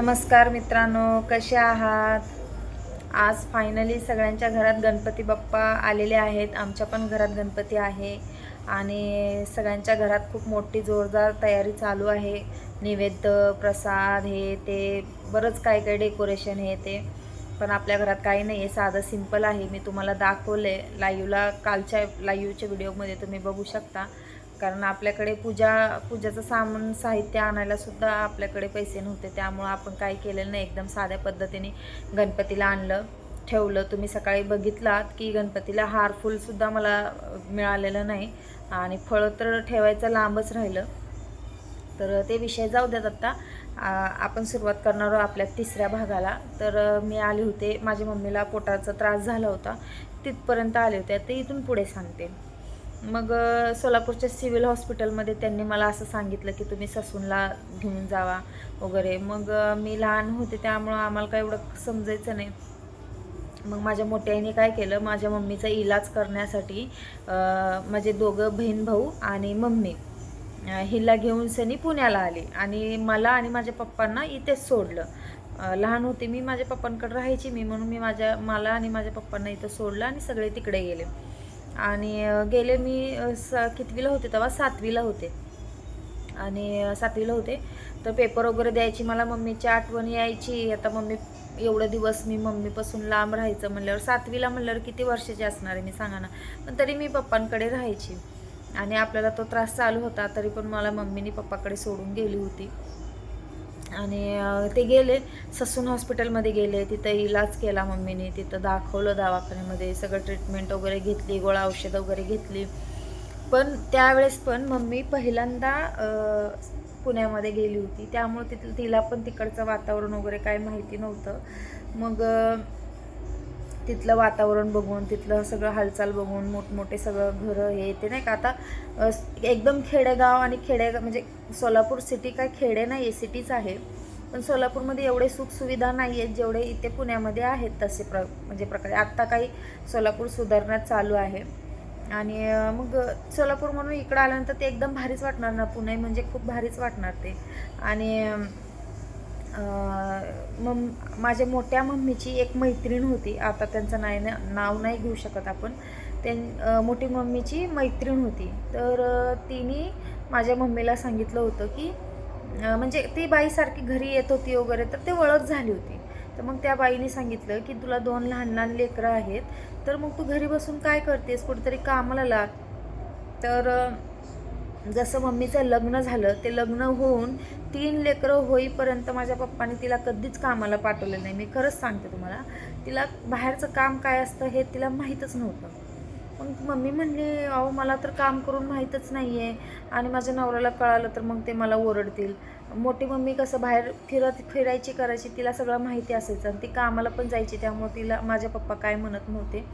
नमस्कार मित्रांनो कसे आहात? आज फायनली सगळ्यांच्या घरात गणपती बाप्पा आलेले आहेत. आमच्या पण घरात गणपती आहे आणि सगळ्यांच्या घरात खूप मोठी जोरदार तयारी चालू आहे. नैवेद्य प्रसाद हे ते बरंच काय काय डेकोरेशन हे ते. पण आपल्या घरात काही नाही आहे साधं सिंपल आहे. मी तुम्हाला दाखवले लाईव्हला कालच्या लाईव्हच्या व्हिडिओमध्ये तुम्ही बघू शकता. कारण आपल्याकडे पूजा पूजाचं सामान साहित्य आणायला सुद्धा आपल्याकडे पैसे नव्हते. त्यामुळं आपण काय केलेलं नाही. एकदम साध्या पद्धतीने गणपतीला आणलं ठेवलं. तुम्ही सकाळी बघितलात की गणपतीला हार फुलसुद्धा मला मिळालेलं नाही. आणि फळं तर ठेवायचं लांबच राहिलं. तर ते विषय जाऊ द्यात आत्ता आपण सुरुवात करणार आहोत आपल्या तिसऱ्या भागाला. तर मी आले होते. माझ्या मम्मीला पोटाचा त्रास झाला होता. तिथपर्यंत आले होते. ते इथून पुढे सांगते. मग सोलापूरच्या सिव्हिल हॉस्पिटलमध्ये त्यांनी मला असं सांगितलं की तुम्ही ससूनला घेऊन जावा वगैरे. मग मी लहान होते त्यामुळं आम्हाला काय एवढं समजायचं नाही. मग माझ्या मोठ्याने काय केलं माझ्या मम्मीचा इलाज करण्यासाठी माझे दोघं बहीण भाऊ आणि मम्मी हिला घेऊन सनी पुण्याला आली आणि मला आणि माझ्या पप्पांना इथेच सोडलं. लहान होते मी माझ्या पप्पांकडे राहायची मी म्हणून मी माझ्या मला आणि माझ्या पप्पांना इथं सोडलं आणि सगळे तिकडे गेले. आणि गेले मी स कितवीला होते तेव्हा? सातवीला होते. आणि सातवीला होते. तर पेपर वगैरे द्यायची मला मम्मीची आठवण यायची. आता मम्मी एवढं दिवस मी मम्मीपासून लांब राहायचं म्हणल्यावर सातवीला म्हणल्यावर किती वर्षाची असणार आहे मी सांगा ना. पण तरी मी पप्पांकडे राहायची. आणि आपल्याला तो त्रास चालू होता तरी पण मला मम्मीने पप्पाकडे सोडून गेली होती. आणि ते गेले. ससून हॉस्पिटलमध्ये गेले. तिथं इलाज केला मम्मीने. तिथं दाखवलं दवाखान्यामध्ये. सगळं ट्रीटमेंट वगैरे घेतली गोळा औषधं वगैरे घेतली. पण त्यावेळेस पण मम्मी पहिल्यांदा पुण्यामध्ये गेली होती. त्यामुळे तिथं तिला पण तिकडचं वातावरण वगैरे काय माहिती नव्हतं. मग तिथलं वातावरण बघून तिथलं सगळं हालचाल बघून मोठमोठे सगळं घरं हे ते नाही का? आता एकदम खेडेगाव आणि खेडेगाव म्हणजे सोलापूर सिटी काय खेडे नाही आहे सिटीच आहे. पण सोलापूरमध्ये एवढे सुखसुविधा नाही आहेत जेवढे इथे पुण्यामध्ये आहेत तसे प्र म्हणजे प्रकारे. आत्ता काही सोलापूर सुधारण्यात चालू आहे. आणि मग सोलापूर म्हणून इकडं आल्यानंतर ते एकदम भारीच वाटणार ना? पुणे म्हणजे खूप भारीच वाटणार ते. आणि मम माझ्या मोठ्या मम्मीची एक मैत्रीण होती. आता त्यांचं नाही नाव नाही घेऊ शकत आपण. त्यां मोठी मम्मीची मैत्रीण होती. तर तिने माझ्या मम्मीला सांगितलं होतं की म्हणजे ती बाईसारखी घरी येत होती वगैरे तर ते ओळख झाली होती. तर मग त्या बाईने सांगितलं की तुला दोन लहान लहान लेकरं आहेत. तर मग तू घरी बसून काय करतेस? कुठेतरी कामाला लाग. तर जसं मम्मीचं लग्न झालं ते लग्न होऊन तीन लेकरं होईपर्यंत माझ्या पप्पाने तिला कधीच कामाला पाठवलं नाही. मी खरंच सांगते तुम्हाला तिला बाहेरचं काम काय असतं हे तिला माहीतच नव्हतं. मग मम्मी म्हणली अहो मला तर काम करून माहीतच नाही आहे आणि माझ्या नवऱ्याला कळालं तर मग ते मला ओरडतील. मोठी मम्मी कसं बाहेर फिरत फिरायची करायची तिला सगळं माहिती असायचं. आणि ती कामाला पण जायची त्यामुळे तिला माझ्या पप्पा काय म्हणत नव्हते.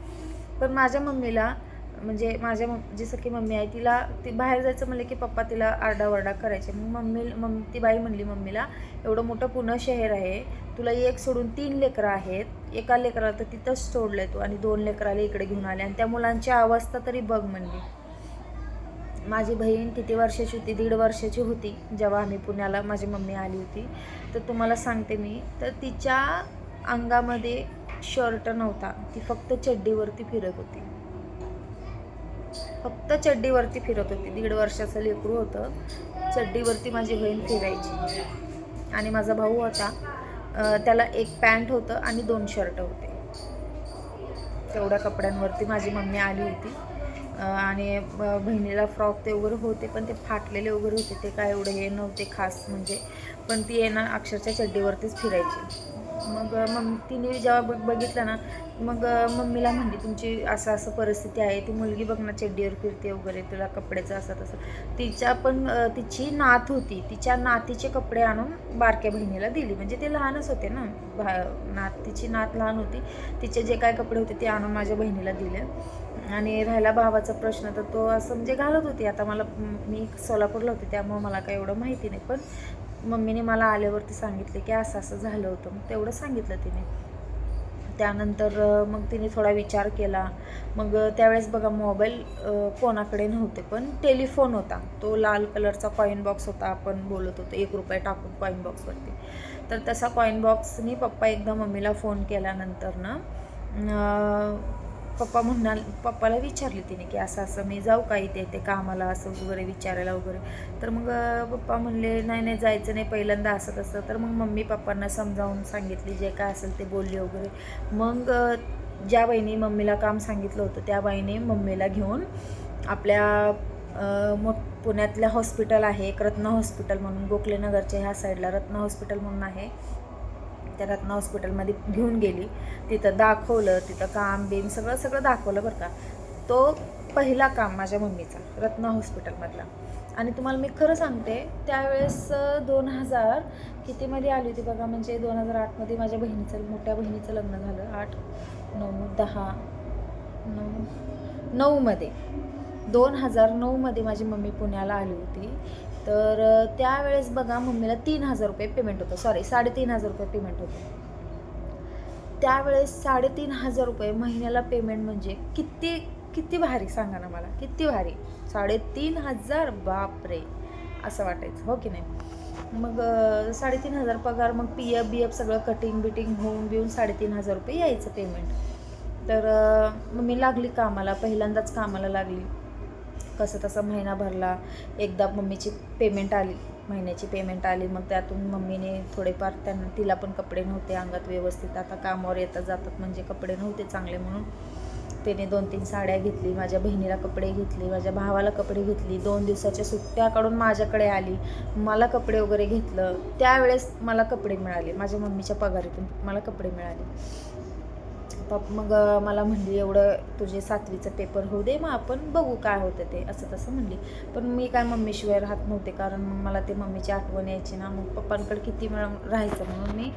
पण माझ्या मम्मीला म्हणजे माझ्या मम जी सखी मम्मी आहे तिला ती बाहेर जायचं म्हणलं की पप्पा तिला आरडाओरडा करायचे. मग मम्मी मम ती बाई म्हणली मम्मीला एवढं मोठं पुणे शहर आहे तुला एक सोडून तीन लेकरं आहेत एका लेकराला तर तिथंच सोडलंय तू आणि दोन लेकराला इकडे घेऊन आले आणि त्या मुलांची अवस्था तरी बघ म्हणली. माझी बहीण किती वर्षाची होती? दीड वर्षाची होती जेव्हा आम्ही पुण्याला माझी मम्मी आली होती. तर तुम्हाला सांगते मी तर तिच्या अंगामध्ये शर्ट नव्हता ती फक्त चड्डीवरती फिरत होती. फक्त चड्डीवरती फिरत होती. दीड वर्षाचं लेकरू होतं. चड्डीवरती माझी बहीण फिरायची. आणि माझा भाऊ होता. त्याला एक पॅन्ट होतं आणि दोन शर्ट होते. तेवढ्या कपड्यांवरती माझी मम्मी आली होती. आणि बहिणीला फ्रॉक ते वगैरे होते पण ते फाटलेले वगैरे होते. ते काय एवढे हे नव्हते खास म्हणजे. पण ती आहे ना अक्षरशः चड्डीवरतीच फिरायची. मग मग तिने जेव्हा बघ बघितलं ना मग मम्मीला म्हणली तुमची असं असं परिस्थिती आहे ती मुलगी बघ ना चड्डीवर फिरते वगैरे तुला कपड्याचं असं तसं. तिच्या पण तिची नात होती तिच्या नातीचे कपडे आणून बारक्या बहिणीला दिली. म्हणजे ते लहानच होते ना भा नात तिची नात लहान होती. तिचे जे काय कपडे होते ते आणून माझ्या बहिणीला दिले. आणि राहिला भावाचा प्रश्न तर तो असं म्हणजे घालत होती. आता मला मी सोलापूरला होते त्यामुळे मला काय एवढं माहिती नाही. पण मम्मीने मला आल्यावरती सांगितले की असं असं झालं होतं. मग तेवढं सांगितलं तिने. त्यानंतर मग तिने थोडा विचार केला. मग त्यावेळेस बघा मोबाईल कोणाकडे नव्हते पण टेलिफोन होता. तो लाल कलरचा कॉईन बॉक्स होता आपण बोलत होतो. एक रुपये टाकून कॉईन बॉक्सवरती तर तसा कॉईन बॉक्सनी पप्पा एकदा मम्मीला फोन केल्यानंतर ना पप्पा म्हणाल पप्पाला विचारली तिने की असं असं मी जाऊ का इथे? ते कामाला असं वगैरे विचारायला वगैरे. तर मग पप्पा म्हणले नाही नाही जायचं नाही पहिल्यांदा असं तसं. तर मग मम्मी पप्पांना समजावून सांगितली जे काय असेल ते बोलले वगैरे. मग ज्या बाईने मम्मीला काम सांगितलं होतं त्या बाईने मम्मीला घेऊन आपल्या मो मोठ पुण्यातल्या हॉस्पिटल आहे एक रत्न हॉस्पिटल म्हणून गोखलेनगरच्या ह्या साईडला रत्न हॉस्पिटल म्हणून आहे. त्या रत्ना हॉस्पिटलमध्ये घेऊन गेली. तिथं दाखवलं तिथं काम बिम सगळं सगळं दाखवलं बरं का. तो पहिला काम माझ्या मम्मीचा रत्ना हॉस्पिटलमधला आणि तुम्हाला मी खरं सांगते त्यावेळेस दोन हजार कितीमध्ये आली होती बघा म्हणजे दोन हजार आठमध्ये माझ्या बहिणीचं मोठ्या बहिणीचं लग्न झालं. आठ नऊ दहा नऊ नऊमध्ये दोन हजार नऊमध्ये माझी मम्मी पुण्याला आली होती. तर त्यावेळेस बघा मम्मीला तीन हजार रुपये पेमेंट होतं. सॉरी साडेतीन हजार रुपये पेमेंट होतं. त्यावेळेस साडेतीन हजार रुपये महिन्याला पेमेंट म्हणजे किती किती भारी सांगा ना मला. किती भारी. साडेतीन हजार बापरे. असं वाटायचं हो की नाही? मग साडेतीन हजार पगार मग पी एफ बी एफ सगळं कटिंग बिटिंग होऊन बिऊन साडेतीन हजार रुपये यायचं पेमेंट तर मग मी लागली कामाला पहिल्यांदाच कामाला लागली. कसं तसं महिना भरला एकदा मम्मीची पेमेंट आली महिन्याची पेमेंट आली मग त्यातून मम्मीने थोडेफार त्यांना तिला पण कपडे नव्हते अंगात व्यवस्थित. आता कामावर येतात जातात म्हणजे कपडे नव्हते चांगले म्हणून. त्याने दोन तीन साड्या घेतली माझ्या बहिणीला कपडे घेतले माझ्या भावाला कपडे घेतली. दोन दिवसाच्या सुट्ट्या काढून माझ्याकडे आली मला कपडे वगैरे घेतलं. त्यावेळेस मला कपडे मिळाले माझ्या मम्मीच्या पगारीतून मला कपडे मिळाले. पप मग मला म्हणली एवढं तुझे सातवीचं पेपर होऊ दे मग आपण बघू काय होतं ते असं तसं म्हणली. पण मी काय मम्मीशिवाय राहत नव्हते कारण मग मला ते मम्मीची आठवण यायची ना मग पप्पांकडे किती वेळ राहायचं म्हणून मी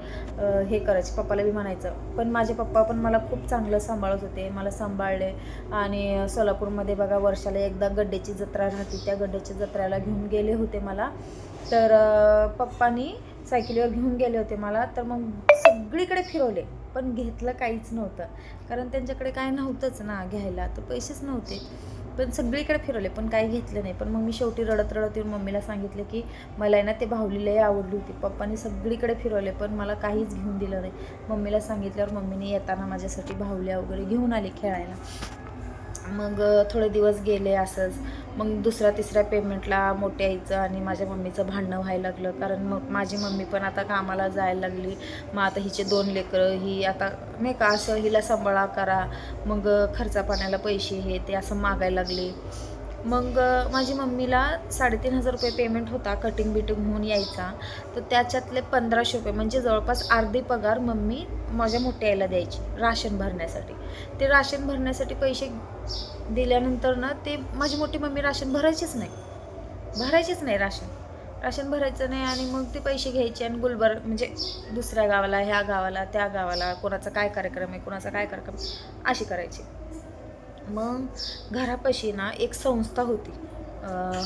हे करायचे पप्पाला बी म्हणायचं. पण माझे पप्पा पण मला खूप चांगलं सांभाळत होते मला सांभाळले. आणि सोलापूरमध्ये बघा वर्षाला एकदा गड्ड्याची जत्रा राहते त्या गड्ड्याच्या जत्रेला घेऊन गेले होते मला. तर पप्पानी सायकलीवर घेऊन गेले होते मला तर मग सगळीकडे फिरवले. पण घेतलं काहीच नव्हतं. कारण त्यांच्याकडे काय नव्हतंच ना घ्यायला तर पैसेच नव्हते. पण सगळीकडे फिरवले पण काही घेतलं नाही. पण मग मी शेवटी रडत रडत येऊन मम्मीला सांगितलं की मला आहे ना ते बाहुली आवडली होती. पप्पानी सगळीकडे फिरवले पण मला काहीच घेऊन दिलं नाही. मम्मीला सांगितल्यावर मम्मीने येताना माझ्यासाठी बाहुल्या वगैरे घेऊन आली खेळायला. मग थोडे दिवस गेले असंच. मग दुसऱ्या तिसऱ्या पेमेंटला मोठ्या आईचं आणि माझ्या मम्मीचं भांडणं व्हायला लागलं. कारण मग माझी मम्मी पण आता कामाला जायला लागली. मग आता हिचे दोन लेकरं ही आता नाही का असं हिला सांभाळा करा. मग खर्चा पाण्याला पैसे हे ते असं मागायला लागले. मग माझी मम्मीला साडेतीन हजार रुपये पेमेंट होता कटिंग बिटिंग होऊन यायचा. तर त्याच्यातले पंधराशे रुपये म्हणजे जवळपास अर्धी पगार मम्मी माझ्या मोठ्या आईला द्यायची राशन भरण्यासाठी. ते राशन भरण्यासाठी पैसे दिल्यानंतर ना ते माझी मोठी मम्मी राशन भरायचीच नाही. भरायचीच नाही राशन. राशन भरायचं नाही आणि मग ते पैसे घ्यायचे आणि गुलबर म्हणजे दुसऱ्या गावाला ह्या गावाला त्या गावाला कोणाचा काय कार्यक्रम आहे कोणाचा काय कार्यक्रम आहे, अशी करायची. मग घरापाशी ना एक संस्था होती.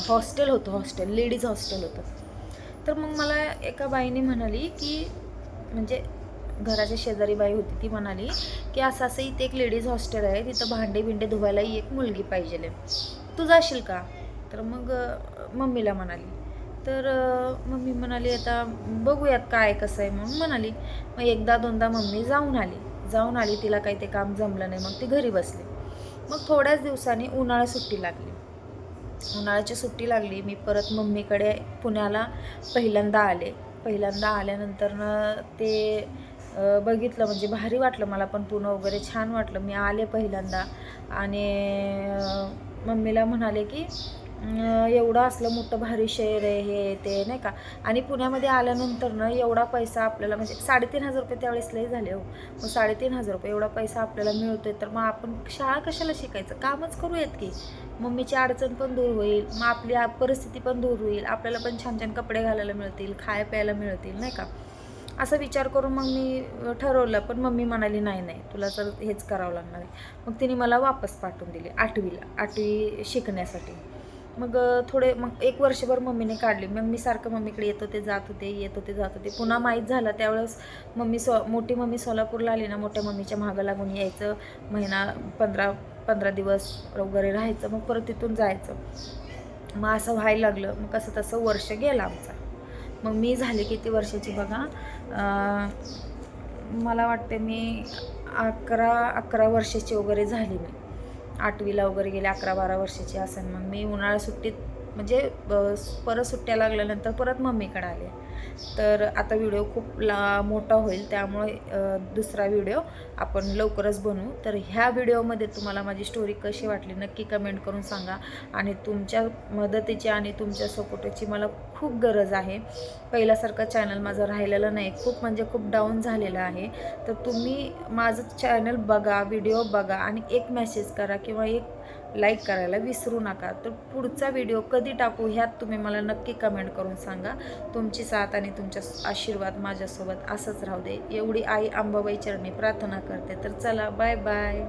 हॉस्टेल होतं हॉस्टेल लेडीज हॉस्टेल होतं. तर मग मला एका बाईने म्हणाली की म्हणजे घराच्या शेजारी बाई होती ती म्हणाली की असं असं इथे एक लेडीज हॉस्टेल आहे तिथं भांडे बिंडे धुवायलाही एक मुलगी पाहिजे तू जाशील का? तर मग मम्मीला म्हणाली. तर मम्मी म्हणाली आता बघूयात काय कसं आहे. म्हणून म्हणाली. मग एकदा दोनदा मम्मी जाऊन आली. जाऊन आली तिला काही ते काम जमलं नाही मग ती घरी बसली. मग थोड्याच दिवसांनी उन्हाळा सुट्टी लागली. उन्हाळ्याची सुट्टी लागली मी परत मम्मीकडे पुण्याला पहिल्यांदा आले. पहिल्यांदा आल्यानंतर ते बघितलं म्हणजे भारी वाटलं मला पण पुणं वगैरे छान वाटलं. मी आले पहिल्यांदा आणि मम्मीला म्हणाले की एवढं असलं मोठं भारी शहर आहे हे ते नाही का? आणि पुण्यामध्ये आल्यानंतर ना एवढा पैसा आपल्याला म्हणजे साडेतीन हजार रुपये त्यावेळेस लय झाले हो. मग साडेतीन हजार रुपये एवढा पैसा आपल्याला मिळतोय तर मग आपण शाळा कशाला शिकायचं? कामच करूयात की. मम्मीची अडचण पण दूर होईल मग आपली परिस्थिती पण दूर होईल आपल्याला पण छान छान कपडे घालायला मिळतील खाया प्यायला मिळतील नाही का? असा विचार करून मग मी ठरवलं पण मम्मी म्हणाली नाही नाही तुला तर हेच करावं लागणार आहे. मग तिने मला वापस पाठवून दिली आठवीला आठवी शिकण्यासाठी. मग थोडे मग एक वर्षभर मम्मीने काढली. मग मी सारखं मम्मीकडे येत होते जात होते येत होते जात होते. पुन्हा माहीत झालं त्यावेळेस मम्मी सो मोठी मम्मी सोलापूरला आली ना मोठ्या मम्मीच्या मागं लागून यायचं. महिना पंधरा पंधरा दिवस वगैरे राहायचं मग परत तिथून जायचं. मग असं व्हायला लागलं. मग कसं तसं वर्ष गेलं आमचा. मग मी झाले किती वर्षाची बघा मला वाटते मी अकरा अकरा वर्षाची वगैरे झाली मी. आठवीला वगैरे गेले अकरा बारा वर्षाची असेल मग मी उन्हाळा सुट्टीत म्हणजे परत सुट्ट्या लागल्यानंतर परत मम्मीकडे आले. तर आता व्हिडिओ खूप ला मोठा होईल. त्यामुळे दुसरा व्हिडिओ आपण लवकरच बनवू. तर ह्या व्हिडिओमध्ये तुम्हाला माझी स्टोरी कशी वाटली नक्की कमेंट करून सांगा. आणि तुमच्या मदतीची आणि तुमच्या सपोर्टाची मला खूप गरज आहे. पहिल्यासारखं चॅनल माझं राहिलेलं नाही. खूप म्हणजे खूप डाऊन झालेलं आहे. तर तुम्ही माझं चॅनल बघा व्हिडिओ बघा आणि एक मेसेज करा किंवा एक लाईक करायला विसरू नका. तर पुढचा व्हिडिओ कधी टाकू ह्यात तुम्ही मला नक्की कमेंट करून सांगा. तुमची साथ आणि तुमच्या आशीर्वाद माझ्यासोबत असंच राहू दे. एवढी आई आंबाबाई चरणी प्रार्थना करते. तर चला बाय बाय